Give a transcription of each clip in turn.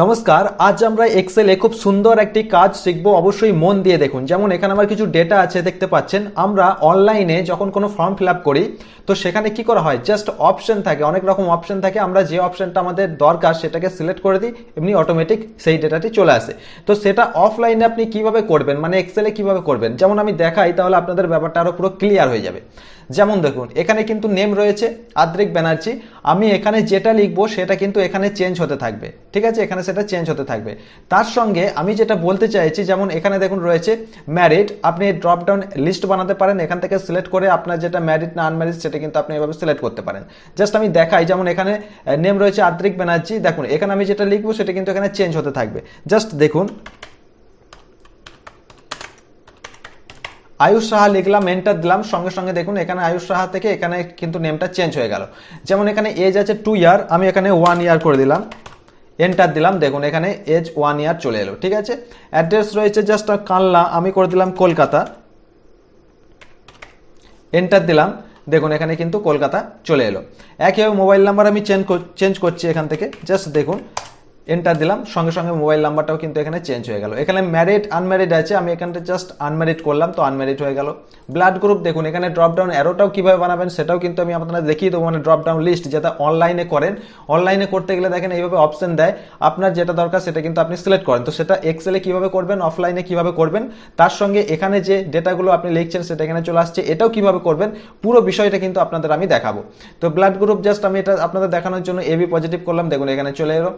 নমস্কার, আজ আমরা এক্সেলে খুব সুন্দর একটি কাজ শিখব, অবশ্যই মন দিয়ে দেখুন। যেমন এখানে আমার কিছু ডেটা আছে, দেখতে পাচ্ছেন। আমরা অনলাইনে যখন কোনো ফর্ম ফিল করি, তো সেখানে কি করা হয়? জাস্ট অপশন থাকে, অনেক রকম অপশন থাকে। আমরা যে অপশনটা আমাদের দরকার, সেটাকে সিলেক্ট করে দিই, এমনি অটোমেটিক সেই ডেটাটি চলে আসে। তো সেটা অফলাইনে আপনি কীভাবে করবেন? মানে এক্সেলে কীভাবে করবেন? যেমন আমি দেখাই, তাহলে আপনাদের ব্যাপারটা আরও পুরো ক্লিয়ার হয়ে যাবে। যেমন দেখুন, এখানে কিন্তু নেম রয়েছে আদ্রিক ব্যানার্জি আমি এখানে যেটা লিখব সেটা কিন্তু এখানে চেঞ্জ হতে থাকবে। ঠিক আছে? এখানে সেটা চেঞ্জ হতে থাকবে। তার সঙ্গে আমি যেটা বলতে চাইছি, যেমন এখানে দেখুন রয়েছে ম্যারিড আপনি ড্রপ ডাউন লিস্ট বানাতে পারেন। এখান থেকে সিলেক্ট করে আপনার যেটা ম্যারিড না আনম্যারিড সেটা কিন্তু আপনি এভাবে সিলেক্ট করতে পারেন। জাস্ট আমি দেখাই, যেমন এখানে নেম রয়েছে আদ্রিক ব্যানার্জি। দেখুন, এখানে আমি যেটা লিখব, সেটা কিন্তু এখানে চেঞ্জ হতে থাকবে। জাস্ট দেখুন আয়ুষ সাহা লিখলাম এন্টার দিলাম, সঙ্গে সঙ্গে দেখুন এখানে আয়ুষ সাহা থেকে এখানে কিন্তু নেমটা চেঞ্জ হয়ে গেল। যেমন এখানে এজ আছে টু ইয়ার আমি এখানে ওয়ান ইয়ার করে দিলাম। এন্টার দিলাম, দেখুন এখানে এজ ওয়ান ইয়ার চলে এলো, ঠিক আছে? অ্যাড্রেস রয়েছে জাস্ট কানলা আমি করে দিলাম কলকাতা। এন্টার দিলাম, দেখুন এখানে কিন্তু কলকাতা চলে এলো। একইভাবে মোবাইল নাম্বার আমি চেঞ্জ চেঞ্জ করছি এখান থেকে জাস্ট দেখুন। এন্টার দিলাম, সঙ্গে সঙ্গে মোবাইল নাম্বারটাও কিন্তু এখানে চেঞ্জ হয়ে গেল। এখানে ম্যারিড আনম্যারিড আছে, আমি এখানটা জাস্ট আনম্যারিড করলাম, তো আনম্যারিড হয়ে গেল। ব্লাড গ্রুপ দেখুন, এখানে ড্রপ ডাউন অ্যারোটাও কীভাবে বানাবেন সেটাও কিন্তু আমি আপনারা দেখিয়ে দেবো মানে ড্রপ ডাউন লিস্ট যেটা অনলাইনে করেন। অনলাইনে করতে গেলে দেখেন এইভাবে অপশন দেয়, আপনার যেটা দরকার সেটা কিন্তু আপনি সিলেক্ট করেন। তো সেটা এক্সেলে কীভাবে করবেন অফলাইনে কীভাবে করবেন, তার সঙ্গে এখানে যে ডেটাগুলো আপনি লিখছেন সেটা এখানে চলে আসছে, এটাও কীভাবে করবেন, পুরো বিষয়টা কিন্তু আপনাদের আমি দেখাবো। তো ব্লাড গ্রুপ জাস্ট আমি এটা আপনাদের দেখানোর জন্য এবি পজিটিভ করলাম, দেখুন এখানে চলে এলো।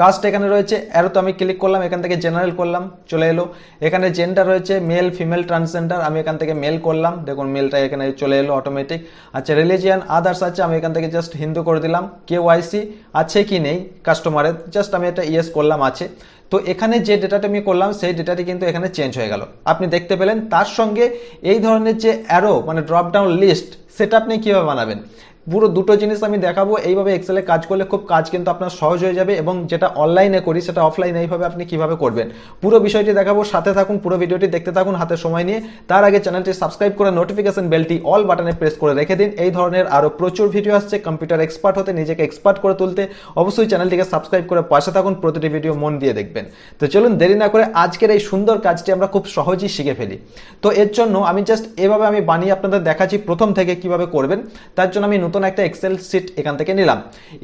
কাস্ট এখানে রয়েছে তো আমি ক্লিক করলাম, এখান থেকে জেনারেল করলাম, চলে এলো। এখানে জেন্ডার রয়েছে মেল ফিমেল ট্রান্সজেন্ডার আমি এখান থেকে মেল করলাম। দেখুন মেলটা এখানে চলে এলো অটোমেটিক আচ্ছা রিলিজিয়ান আদার্স আছে, আমি এখান থেকে জাস্ট হিন্দু করে দিলাম কে ওয়াইসি আছে কি নেই কাস্টমারের জাস্ট আমি এটা ইয়েস করলাম আছে। তো এখানে যে ডেটাটা আমি করলাম, সেই ডেটাটি কিন্তু এখানে চেঞ্জ হয়ে গেল। আপনি দেখতে পেলেন, তার সঙ্গে এই ধরনের যে অ্যারো মানে ড্রপ ডাউন লিস্ট সেটা আপনি কীভাবে বানাবেন? পুরো দুটো জিনিস আমি দেখাবো। এইভাবে এক্সেলে কাজ করলে খুব কাজ কিন্তু আপনার সহজ হয়ে যাবে এবং যেটা অনলাইনে করি, সেটা অফলাইনে এইভাবে আপনি কীভাবে করবেন। পুরো বিষয়টি দেখাবো, সাথে থাকুন, পুরো ভিডিওটি দেখতে থাকুন, হাতে সময় নিয়ে। তার আগে চ্যানেলটি সাবস্ক্রাইব করে নোটিফিকেশন বেলটি অল বাটনে প্রেস করে রেখে দিন। এই ধরনের আরও প্রচুর ভিডিও আসছে কম্পিউটার এক্সপার্ট হতে, নিজেকে এক্সপার্ট করে তুলতে। অবশ্যই চ্যানেলটিকে সাবস্ক্রাইব করে পাশে থাকুন, প্রতিটি ভিডিও মন দিয়ে দেখবেন। তো চলুন, দেরি না করে আজকের এই সুন্দর কাজটি আমরা খুব সহজেই শিখে ফেলি। তো এর জন্য আমি জাস্ট এভাবে আমি বানিয়ে আপনাদের দেখাচ্ছি প্রথম থেকে কীভাবে করবেন। তার জন্য আমি নতুন একটা এক্সেল শিট এখান থেকে নিলাম।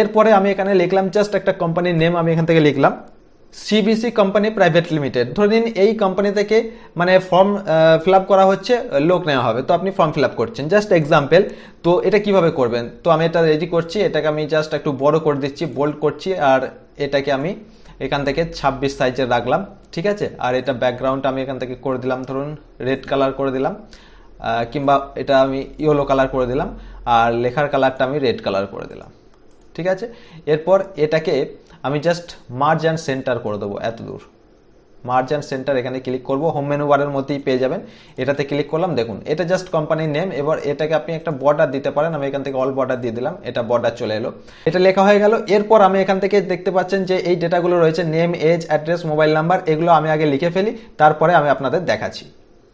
এরপরে আমি এখানে লিখলাম জাস্ট একটা কোম্পানির নেম আমি এখান থেকে লিখলাম। সিবিসি কোম্পানি প্রাইভেট লিমিটেড ধরে নিন এই কোম্পানি থেকে মানে ফর্ম ফিল করা হচ্ছে, লোক নেওয়া হবে। তো আপনি ফর্ম ফিল করছেন। জাস্ট এক্সাম্পল তো এটা কীভাবে করবেন? তো আমি এটা রেডি করছি। এটাকে আমি জাস্ট একটু বড় করে দিচ্ছি বোল্ড করছি, আর এটাকে আমি এখান থেকে ছাব্বিশ সাইজের রাখলাম। ঠিক আছে? আর এটা ব্যাকগ্রাউন্ড আমি এখান থেকে করে দিলাম। ধরুন রেড কালার করে দিলাম কিংবা এটা আমি ইয়েলো কালার করে দিলাম। আর লেখার কালারটা আমি রেড কালার করে দিলাম। ঠিক আছে? এরপর এটাকে আমি জাস্ট মার্জ অ্যান্ড সেন্টার করে দেবো এত দূর। মার্জ অ্যান্ড সেন্টার এখানে ক্লিক করব। হোম মেনু বারের মধ্যেই পেয়ে যাবেন। এটাতে ক্লিক করলাম, দেখুন, এটা জাস্ট কোম্পানির নেম এবার এটাকে আপনি একটা বর্ডার দিতে পারেন। আমি এখান থেকে অল বর্ডার দিয়ে দিলাম। এটা বর্ডার চলে এলো। এটা লেখা হয়ে গেল। এরপর আমি এখান থেকে দেখতে পাচ্ছেন যে এই ডেটাগুলো রয়েছে name age address mobile number এগুলো আমি আগে লিখে ফেলি। তারপরে আমি আপনাদের দেখাচ্ছি।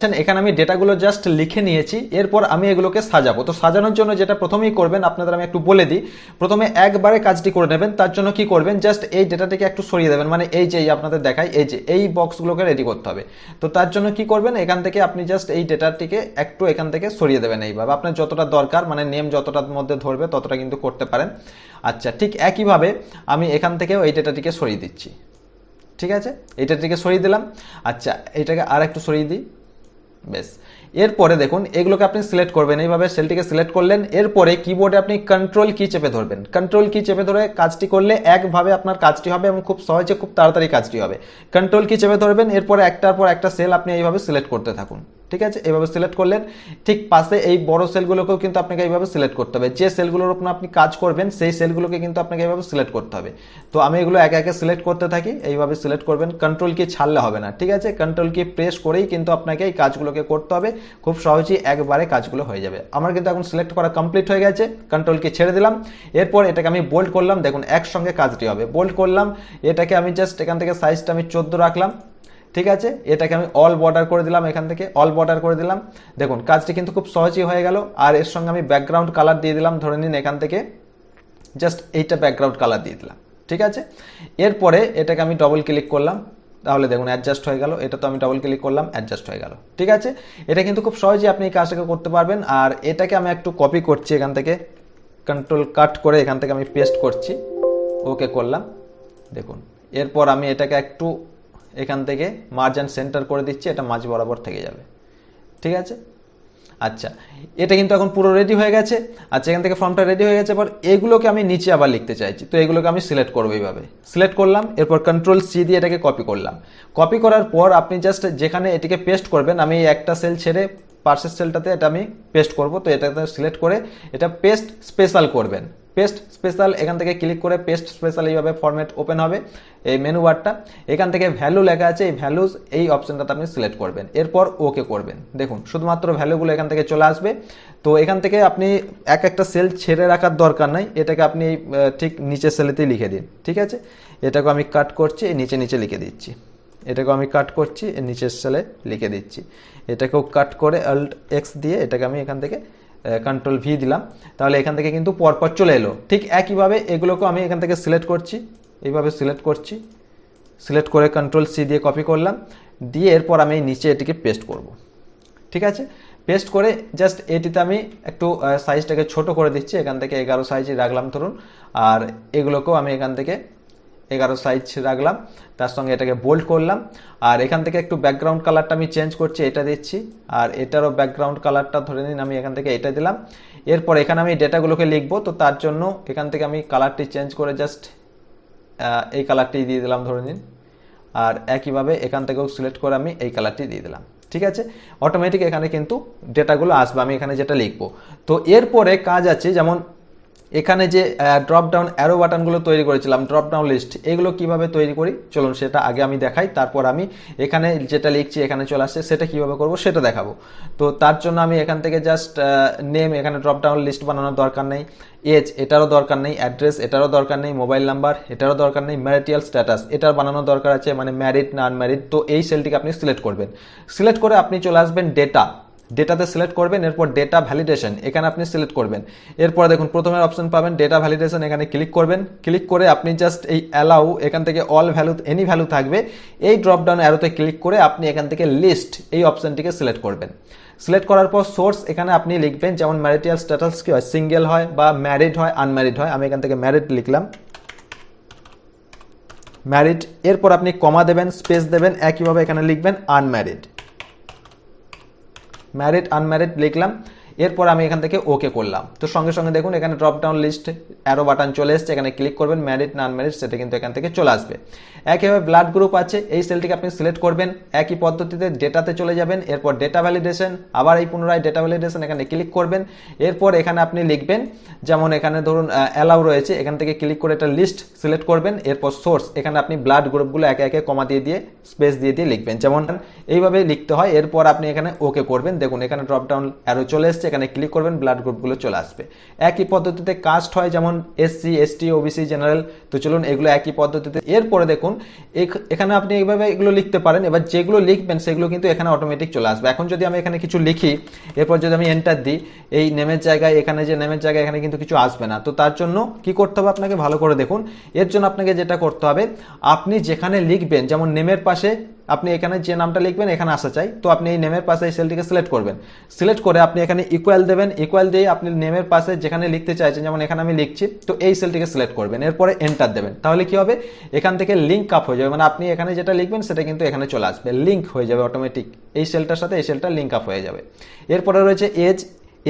এখানে আমি ডেটাগুলো জাস্ট লিখে নিয়েছি। এরপর আমি এগুলোকে সাজাবো। তো সাজানোর জন্য যেটা প্রথমেই করবেন, আপনাদের আমি একটু বলে দিই। প্রথমে একবারে কাজটি করে নেবেন, তার জন্য কি করবেন জাস্ট এই ডেটাটিকে একটু সরিয়ে দেবেন। মানে এই যে আপনাদের দেখাই, এই যে, এই বক্সগুলোকে রেডি করতে হবে। তো তার জন্য কি করবেন, এখান থেকে আপনি জাস্ট এই ডেটাটিকে একটু এখান থেকে সরিয়ে দেবেন এইভাবে। আপনার যতটা দরকার মানে নেম যতটার মধ্যে ধরবে, ততটা কিন্তু করতে পারেন। আচ্ছা ঠিক একইভাবে আমি এখান থেকেও এই ডেটাটিকে সরিয়ে দিচ্ছি। ঠিক আছে? এইটাটিকে সরিয়ে দিলাম। আচ্ছা এটাকে আর একটু সরিয়ে দিই। বেশ। এরপরে দেখুন, এগুলোকে আপনি সিলেক্ট করবেন। এইভাবে সেলটিকে সিলেক্ট করলেন। এরপরে কিবোর্ডে আপনি কন্ট্রোল কি চেপে ধরবেন। কন্ট্রোল কি চেপে ধরে কাজটি করলে একভাবে আপনার কাজটি হবে এবং খুব সহজে খুব তাড়াতাড়ি কাজটি হবে। কন্ট্রোল কি চেপে ধরবেন। এরপরে একটার পর একটা সেল আপনি এইভাবে সিলেক্ট করতে থাকুন। ঠিক আছে? এইভাবে সিলেক্ট করলেন। ঠিক পাশে এই বড় সেলগুলোকেও কিন্তু আপনাকে এইভাবে সিলেক্ট করতে হবে। যে সেলগুলোর উপর আপনি কাজ করবেন, সেই সেলগুলোকে কিন্তু আপনাকে এইভাবে সিলেক্ট করতে হবে। তো আমি এগুলো একে একে সিলেক্ট করতে থাকি, এইভাবে সিলেক্ট করবেন। কন্ট্রোল কি ছাড়লে হবে না, ঠিক আছে? কন্ট্রোল কি প্রেস করেই কিন্তু আপনাকে এই কাজগুলোকে করতে হবে। খুব সহজেই একবারে কাজগুলো হয়ে যাবে। আমার কিন্তু এখন সিলেক্ট করা কমপ্লিট হয়ে গেছে। কন্ট্রোল কি ছেড়ে দিলাম। এরপর এটাকে আমি বোল্ড করলাম। দেখুন, একসঙ্গে কাজটি হবে। বোল্ড করলাম। এটাকে আমি জাস্ট এখান থেকে সাইজটা আমি চোদ্দ রাখলাম। ঠিক আছে? এটাকে আমি অল বর্ডার করে দিলাম এখান থেকে অল বর্ডার করে দিলাম। দেখুন, কাজটি কিন্তু খুব সহজই হয়ে গেল। আর এর সঙ্গে আমি ব্যাকগ্রাউন্ড কালার দিয়ে দিলাম, ধরে নিন এখান থেকে। জাস্ট এইটা ব্যাকগ্রাউন্ড কালার দিয়ে দিলাম, ঠিক আছে? এরপরে এটাকে আমি ডবল ক্লিক করলাম। তাহলে দেখুন অ্যাডজাস্ট হয়ে গেল। এটা তো আমি ডবল ক্লিক করলাম অ্যাডজাস্ট হয়ে গেল, ঠিক আছে? এটা কিন্তু খুব সহজেই আপনি এই কাজটাকে করতে পারবেন। আর এটাকে আমি একটু কপি করছি এখান থেকে। কন্ট্রোল কাট করে এখান থেকে আমি পেস্ট করছি। ওকে করলাম। দেখুন, এরপর আমি এটাকে একটু এখান থেকে মার্জান সেন্টার করে দিচ্ছি, এটা মাঝ বরাবর থেকে যাবে। ঠিক আছে? আচ্ছা এটা কিন্তু এখন পুরো রেডি হয়ে গেছে। আচ্ছা এখান থেকে ফর্মটা রেডি হয়ে গেছে, এবার এগুলোকে আমি নিচে আবার লিখতে চাইছি। তো এগুলোকে আমি সিলেক্ট করব এইভাবে। সিলেক্ট করলাম, এরপর কন্ট্রোল সি দিয়ে এটাকে কপি করলাম। কপি করার পর আপনি জাস্ট যেখানে এটিকে পেস্ট করবেন, আমি একটা সেল ছেড়ে পার্সেস সেলটাতে এটা আমি পেস্ট করব। তো এটাতে সিলেক্ট করে এটা পেস্ট স্পেশাল করবেন। পেস্ট স্পেশাল, এখান থেকে ক্লিক করে পেস্ট স্পেশাল এইভাবে ফরম্যাট ওপেন হবে, এই মেনু বারটা এখান থেকে ভ্যালু লেখা আছে, এই ভ্যালুজ এই অপশনটাতে আপনি সিলেক্ট করবেন। এরপর ওকে করবেন। দেখুন, শুধুমাত্র ভ্যালুগুলো এখান থেকে চলে আসবে। তো এখান থেকে আপনি এক একটা সেল ছেড়ে রাখার দরকার নাই। এটাকে আপনি ঠিক নিচের সেলেতেই লিখে দিন, ঠিক আছে? এটাকে আমি কাট করছি নিচে নিচে লিখে দিচ্ছি। এটাকেও আমি কাট করছি নিচের সেলে লিখে দিচ্ছি। এটাকেও কাট করে অল্ট এক্স দিয়ে এটাকে আমি এখান থেকে কন্ট্রোল ভি দিলাম। তাহলে এখান থেকে কিন্তু পরপর চলে এলো। ঠিক একইভাবে এগুলোকেও আমি এখান থেকে সিলেক্ট করছি। এইভাবে সিলেক্ট করছি। সিলেক্ট করে কন্ট্রোল সি দিয়ে কপি করলাম। দিয়ে এরপর আমি নিচে এটিকে পেস্ট করব। ঠিক আছে? পেস্ট করে জাস্ট এটিতে আমি একটু সাইজটাকে ছোট করে দিচ্ছি। এখান থেকে এগারো সাইজে রাখলাম, ধরুন। আর এগুলোকেও আমি এখান থেকে এগারো সাইজ রাখলাম, তার সঙ্গে এটাকে বোল্ড করলাম। আর এখান থেকে একটু ব্যাকগ্রাউন্ড কালারটা আমি চেঞ্জ করছি, এটা দিচ্ছি। আর এটারও ব্যাকগ্রাউন্ড কালারটা ধরে নিন, আমি এখান থেকে এটা দিলাম। এরপর এখানে আমি ডেটাগুলোকে লিখব, তো তার জন্য এখান থেকে আমি কালারটি চেঞ্জ করে জাস্ট এই কালারটি দিয়ে দিলাম ধরে নিন। আর একইভাবে এখান থেকেও সিলেক্ট করে আমি এই কালারটি দিয়ে দিলাম। ঠিক আছে? অটোমেটিক এখানে কিন্তু ডেটাগুলো আসবে, আমি এখানে যেটা লিখব। তো এরপরে কাজ আছে, যেমন এখানে যে ড্রপ ডাউন অ্যারো বাটনগুলো তৈরি করেছিলাম ড্রপ ডাউন লিস্ট এগুলো কীভাবে তৈরি করি? চলুন সেটা আগে আমি দেখাই, তারপর আমি এখানে যেটা লিখছি, এখানে চলে আসছে, সেটা কীভাবে করব সেটা দেখাবো। তো তার জন্য আমি এখান থেকে জাস্ট নেম এখানে ড্রপ ডাউন লিস্ট বানানোর দরকার নেই এজ এটারও দরকার নেই অ্যাড্রেস এটারও দরকার নেই মোবাইল নাম্বার এটারও দরকার নেই ম্যারিটিয়াল স্ট্যাটাস এটার বানানোর দরকার আছে মানে ম্যারিড না আনম্যারিড তো এই সেলটিকে আপনি সিলেক্ট করবেন। সিলেক্ট করে আপনি চলে আসবেন ডেটা ডেটাতে সিলেক্ট করবেন, এরপর ডেটা ভ্যালিডেশন এখানে আপনি সিলেক্ট করবেন। এরপর দেখুন প্রথমে অপশন পাবেন ডেটা ভ্যালিডেশন এখানে ক্লিক করবেন। ক্লিক করে আপনি জাস্ট এই অ্যালাউ এখান থেকে অল ভ্যালু এনি ভ্যালু থাকবে। এই ড্রপডাউন অ্যারোতে ক্লিক করে আপনি এখান থেকে লিস্ট এই অপশনটিকে সিলেক্ট করবেন। সিলেক্ট করার পর সোর্স এখানে আপনি লিখবেন, যেমন ম্যারিটিয়াল স্ট্যাটাস কি হয় সিঙ্গেল হয় বা ম্যারিড হয় আনম্যারিড হয়, আমি এখান থেকে ম্যারিড লিখলাম। ম্যারিড এরপর আপনি কমা দেবেন স্পেস দেবেন, একইভাবে এখানে লিখবেন আনম্যারিড ম্যারিড আনম্যারিড লিখলাম। এরপর আমি এখান থেকে ওকে করলাম। তো সঙ্গে সঙ্গে দেখুন, এখানে drop down list arrow button চলে এসছে, এখানে ক্লিক করবেন ম্যারিড না আনম্যারিড সেটা কিন্তু এখান থেকে চলে আসবে। একইভাবে ব্লাড গ্রুপ আছে, এই সেলটিকে আপনি সিলেক্ট করবেন, একই পদ্ধতিতে ডেটাতে চলে যাবেন, এরপর ডেটা ভ্যালিডেশন আবার এই পুনরায় ডেটা ভ্যালিডেশন এখানে ক্লিক করবেন, এরপর এখানে আপনি লিখবেন, যেমন এখানে ধরুন অ্যালাউ রয়েছে, এখান থেকে ক্লিক করে একটা লিস্ট সিলেক্ট করবেন, এরপর সোর্স এখানে আপনি ব্লাড গ্রুপগুলো একে একে কমা দিয়ে দিয়ে স্পেস দিয়ে দিয়ে লিখবেন। যেমন এইভাবে লিখতে হয়, এরপর আপনি এখানে ওকে করবেন। দেখুন, এখানে ড্রপ ডাউন অ্যারো চলে এসছে এখানে ক্লিক করবেন ব্লাড গ্রুপগুলো চলে আসবে। একই পদ্ধতিতে কাস্ট হয় যেমন এসসি এসটি ওবিসি জেনারেল তো চলুন এগুলো একই পদ্ধতিতে। এরপরে দেখুন এখানে আপনি এইভাবে এগুলো লিখতে পারেন, এবার যেগুলো লিখবেন সেগুলো কিন্তু এখানে অটোমেটিক চলে আসবে। এখন যদি আমি এখানে কিছু লিখি, এরপর যদি আমি এন্টার দিই, এই নেমের জায়গায়, এখানে যে নেমের জায়গায় এখানে কিন্তু কিছু আসবে না। তো তার জন্য কি করতে হবে আপনাকে ভালো করে দেখুন। এর জন্য আপনাকে যেটা করতে হবে, আপনি যেখানে লিখবেন, যেমন নেমের পাশে আপনি এখানে যে নামটা লিখবেন, এখানে আসা চাই। তো আপনি এই নেমের পাশে এই সেলটিকে সিলেক্ট করবেন। সিলেক্ট করে আপনি এখানে ইকুয়াল দেবেন। ইকুয়াল দিয়ে আপনি নেমের পাশে যেখানে লিখতে চাইছেন, যেমন এখানে আমি লিখছি, তো এই সেলটিকে সিলেক্ট করবেন। এরপরে এন্টার দেবেন। তাহলে কি হবে? এখান থেকে লিঙ্ক আপ হয়ে যাবে। মানে আপনি এখানে যেটা লিখবেন, সেটা কিন্তু এখানে চলে আসবে। লিঙ্ক হয়ে যাবে অটোমেটিক এই সেলটার সাথে এই সেলটা লিঙ্ক আপ হয়ে যাবে। এরপরে রয়েছে এজ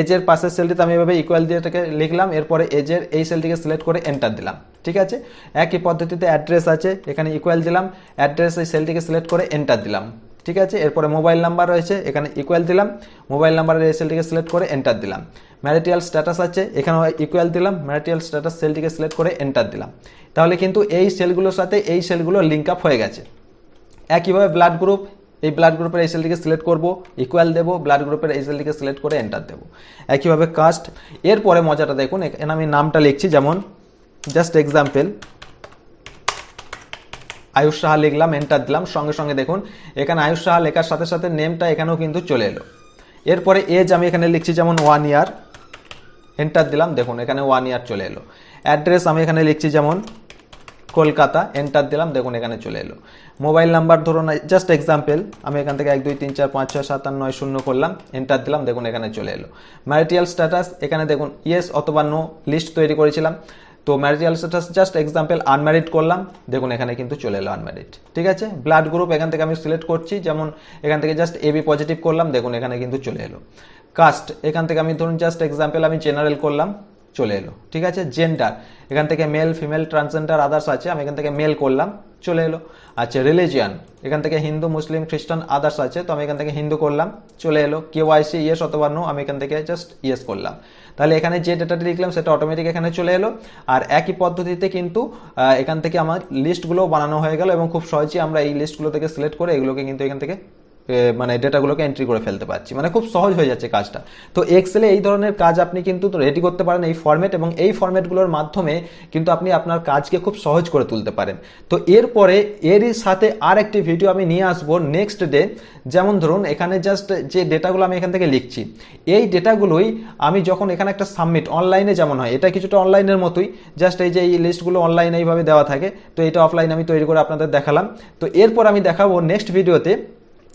এজের পাশের সেলটিতে আমি এভাবে ইকুয়াল দিয়ে এটাকে লিখলাম, এরপরে এজের এই সেলটিকে সিলেক্ট করে এন্টার দিলাম, ঠিক আছে? একই পদ্ধতিতে অ্যাড্রেস আছে, এখানে ইকুয়াল দিলাম অ্যাড্রেস এই সেলটিকে সিলেক্ট করে এন্টার দিলাম, ঠিক আছে? এরপরে মোবাইল নাম্বার রয়েছে, এখানে ইকুয়াল দিলাম মোবাইল নাম্বারের এই সেলটিকে সিলেক্ট করে এন্টার দিলাম ম্যারিটিয়াল স্ট্যাটাস আছে এখানে ইকুয়াল দিলাম ম্যারিটিয়াল স্ট্যাটাস সেলটিকে সিলেক্ট করে এন্টার দিলাম, তাহলে কিন্তু এই সেলগুলোর সাথে এই সেলগুলো লিঙ্ক আপ হয়ে গেছে, একইভাবে ব্লাড গ্রুপ এই ব্লাড গ্রুপের এই সেলটিকে সিলেক্ট করব ইকুয়াল দেবো ব্লাড গ্রুপের এই সেলটিকে সিলেক্ট করে এন্টার দেবো। একইভাবে কাস্ট এরপরে মজাটা দেখুন এখানে আমি নামটা লিখছি, যেমন জাস্ট এক্সাম্পল আয়ুষ সাহা লিখলাম এন্টার দিলাম, সঙ্গে সঙ্গে দেখুন, এখানে আয়ুষ সাহা লেখার সাথে সাথে নেমটা এখানেও কিন্তু চলে এলো। এরপরে এজ আমি এখানে লিখছি, যেমন ওয়ান ইয়ার এন্টার দিলাম, দেখুন, এখানে ওয়ান ইয়ার চলে এলো। অ্যাড্রেস আমি এখানে লিখছি, যেমন কলকাতা এন্টার দিলাম, দেখুন এখানে চলে এলো। মোবাইল নাম্বার ধরুন জাস্ট এক্সাম্পল আমি এখান থেকে এক, দুই, তিন, চার, পাঁচ, ছয়, সাত, আট, নয়, শূন্য করলাম এন্টার দিলাম, দেখুন এখানে চলে এলো। ম্যারিটিয়াল স্ট্যাটাস এখানে দেখুন ইয়েস অথবা নো লিস্ট তৈরি করেছিলাম। তো marital status just example unmarried করলাম, দেখুন এখানে কিন্তু চলে এলো আনম্যারিড ঠিক আছে? ব্লাড গ্রুপ এখান থেকে আমি সিলেক্ট করছি, যেমন এখান থেকে জাস্ট এবি পজিটিভ করলাম, দেখুন এখানে কিন্তু চলে এলো। কাস্ট এখান থেকে আমি ধরুন জাস্ট এক্সাম্পল আমি জেনারেল করলাম চলে এলো, ঠিক আছে? জেন্ডার এখান থেকে মেল ফিমেল ট্রান্সজেন্ডার আদার্স আছে, আমি এখান থেকে মেল করলাম, চলে এলো। আচ্ছা রিলিজিয়ান এখান থেকে হিন্দু, মুসলিম, খ্রিস্টান আদার্স আছে, তো আমি এখান থেকে হিন্দু করলাম, চলে এলো। কেউ আইসি ইয়েস অথবা নো আমি এখান থেকে জাস্ট ইয়েস করলাম। তাহলে এখানে যে ডেটাটি লিখলাম, সেটা অটোমেটিক এখানে চলে এলো। আর একই পদ্ধতিতে কিন্তু এখান থেকে আমার লিস্টগুলো বানানো হয়ে গেল এবং খুব সহজেই আমরা এই লিস্টগুলো থেকে সিলেক্ট করে এগুলোকে কিন্তু এখান থেকে মানে ডেটাগুলোকে এন্ট্রি করে ফেলতে পারছি। মানে খুব সহজ হয়ে যাচ্ছে কাজটা। তো এক্সেলে এই ধরনের কাজ আপনি কিন্তু রেডি করতে পারেন এই ফরম্যাট এবং এই ফরম্যাটগুলোর মাধ্যমে কিন্তু আপনি আপনার কাজকে খুব সহজ করে তুলতে পারেন। তো এরপরে এরই সাথে আর একটি ভিডিও আমি নিয়ে আসব নেক্সট ডে যেমন ধরুন, এখানে জাস্ট যে ডেটাগুলো আমি এখান থেকে লিখছি, এই ডেটাগুলোই আমি যখন এখানে একটা সাবমিট অনলাইনে যেমন হয়, এটা কিছুটা অনলাইনের মতোই জাস্ট এই যে এই লিস্টগুলো অনলাইনে এইভাবে দেওয়া থাকে, তো এটা অফলাইন আমি তৈরি করে আপনাদের দেখালাম। তো এরপর আমি দেখাবো নেক্সট ভিডিওতে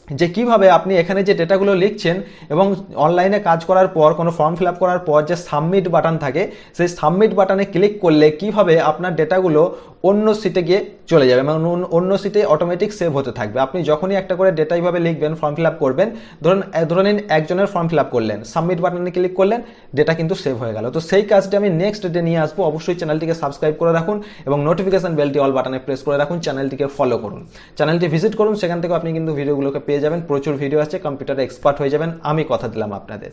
যে কীভাবে আপনি এখানে যে ডেটাগুলো লিখছেন এবং অনলাইনে কাজ করার পর, কোনো ফর্ম ফিল করার পর যে সাবমিট বাটন থাকে, সেই সাবমিট বাটনে ক্লিক করলে কীভাবে আপনার ডেটাগুলো অন্য সিটে গিয়ে চলে যাবে এবং অন্য- সিটে অটোমেটিক সেভ হতে থাকবে। আপনি যখনই একটা করে ডেটা এইভাবে লিখবেন ফর্ম ফিল আপ করবেন, ধরুন ধরে নিন একজনের ফর্ম ফিল আপ করলেন সাবমিট বাটনে ক্লিক করলেন ডেটা কিন্তু সেভ হয়ে গেল। তো সেই কাজটি আমি নেক্সট ডে নিয়ে আসব। অবশ্যই চ্যানেলটিকে সাবস্ক্রাইব করে রাখুন এবং নোটিফিকেশন বেলটি অল বাটনে প্রেস করে রাখুন চ্যানেলটিকে ফলো করুন। চ্যানেলটি ভিজিট করুন, সেখান থেকে আপনি কিন্তু ভিডিওগুলোকে পেয়ে যাবেন। প্রচুর ভিডিও আছে কম্পিউটারে এক্সপার্ট হয়ে যাবেন। আমি কথা দিলাম আপনাদের।